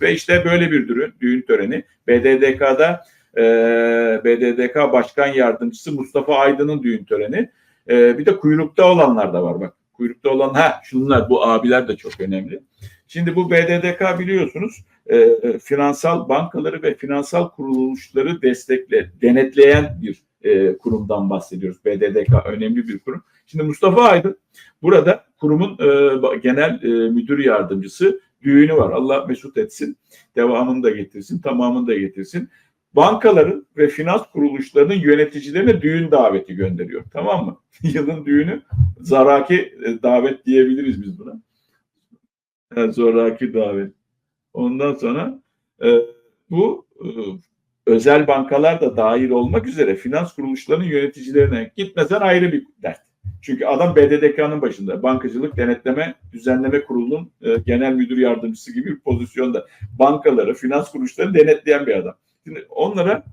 Ve işte böyle bir düğün, düğün töreni. BDDK'da e, BDDK Başkan Yardımcısı Mustafa Aydın'ın düğün töreni. E, bir de kuyrukta olanlar da var bak. Kuyrukta olan ha şunlar bu abiler de çok önemli. Şimdi bu BDDK biliyorsunuz e, e, finansal bankaları ve finansal kuruluşları destekle denetleyen bir e, kurumdan bahsediyoruz. BDDK önemli bir kurum. Şimdi Mustafa Aydın burada kurumun e, genel e, müdür yardımcısı düğünü var. Allah mesut etsin. Devamını da getirsin, tamamını da getirsin. Bankaların ve finans kuruluşlarının yöneticilerine düğün daveti gönderiyor. Tamam mı? Yılın düğünü zaraki e, davet diyebiliriz biz buna. Evet, zoraki davet. Ondan sonra e, bu e, özel bankalar da dahil olmak üzere finans kuruluşlarının yöneticilerine gitmesen ayrı bir dert. Çünkü adam BDDK'nın başında. Bankacılık Denetleme Düzenleme Kurulu'nun e, genel müdür yardımcısı gibi bir pozisyonda. Bankaları, finans kuruluşlarını denetleyen bir adam. Şimdi onlara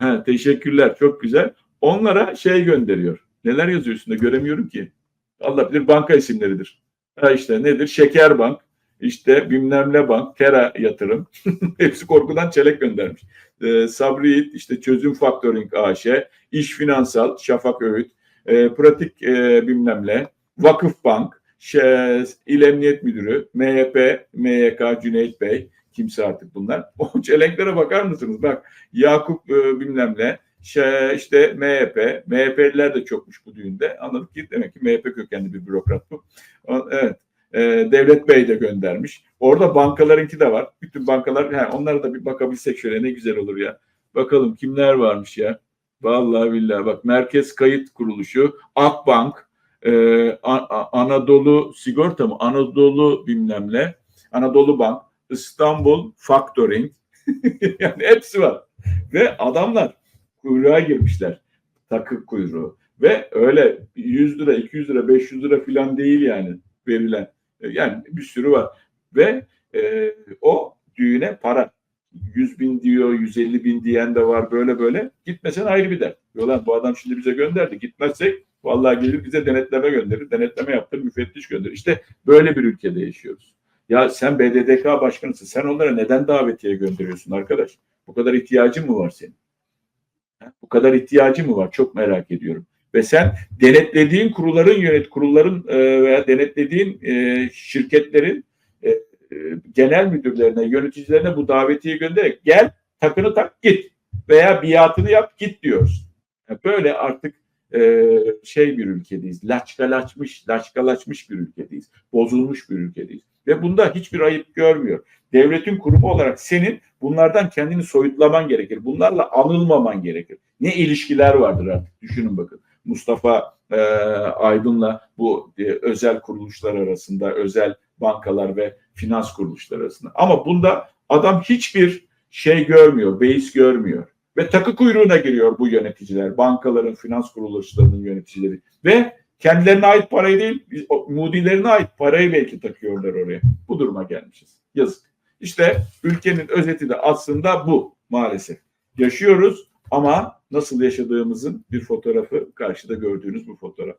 he, teşekkürler çok güzel. Onlara şey gönderiyor. Neler yazıyor üstünde göremiyorum ki. Allah bilir banka isimleridir. Ha işte nedir? Şekerbank, işte bilmem ne bank, Tera yatırım. Hepsi korkudan çelek göndermiş. Ee, Sabri işte Çözüm Factoring AŞ, İş Finansal, Şafak Öğüt, e, Pratik e, bilmem ne, Bank, şey, İl Emniyet Müdürü, MHP, MYK, Cüneyt Bey, kimse artık bunlar. O çelenklere bakar mısınız? Bak Yakup e, bilmem ne, şey, işte MHP, MHP'liler de çokmuş bu düğünde. Anladık ki demek ki MHP kökenli bir bürokrat bu. Evet. E, Devlet Bey de göndermiş. Orada bankalarınki de var. Bütün bankalar, he, onlara da bir bakabilsek şöyle ne güzel olur ya. Bakalım kimler varmış ya. Vallahi billahi bak Merkez Kayıt Kuruluşu, Akbank, e, Anadolu Sigorta mı? Anadolu bilmem ne, Anadolu Bank, İstanbul Factoring yani hepsi var. Ve adamlar kuyruğa girmişler. Takı kuyruğu. Ve öyle 100 lira, 200 lira, 500 lira falan değil yani verilen. E, Yani bir sürü var. Ve e, o düğüne para. 100 bin diyor, 150 bin diyen de var böyle böyle. Gitmesen ayrı bir dert. Yolan bu adam şimdi bize gönderdi. Gitmezsek vallahi gelir bize denetleme gönderir. Denetleme yaptır, müfettiş gönderir. İşte böyle bir ülkede yaşıyoruz. Ya sen BDDK başkanısın. Sen onlara neden davetiye gönderiyorsun arkadaş? Bu kadar ihtiyacın mı var senin? Bu kadar ihtiyacı mı var? Çok merak ediyorum. Ve sen denetlediğin kurulların yönet kurulların e, veya denetlediğin e, şirketlerin genel müdürlerine, yöneticilerine bu davetiyi göndererek gel takını tak git veya biatını yap git diyoruz. Böyle artık e, şey bir ülkedeyiz. Laçkalaşmış, laçkalaşmış bir ülkedeyiz. Bozulmuş bir ülkedeyiz. Ve bunda hiçbir ayıp görmüyor. Devletin kurumu olarak senin bunlardan kendini soyutlaman gerekir. Bunlarla anılmaman gerekir. Ne ilişkiler vardır artık düşünün bakın. Mustafa e, Aydın'la bu e, özel kuruluşlar arasında, özel bankalar ve finans kuruluşları arasında. Ama bunda adam hiçbir şey görmüyor, beis görmüyor. Ve takı kuyruğuna giriyor bu yöneticiler, bankaların, finans kuruluşlarının yöneticileri. Ve kendilerine ait parayı değil, mudilerine ait parayı belki takıyorlar oraya. Bu duruma gelmişiz. Yazık. İşte ülkenin özeti de aslında bu maalesef. Yaşıyoruz ama nasıl yaşadığımızın bir fotoğrafı karşıda gördüğünüz bu fotoğraf.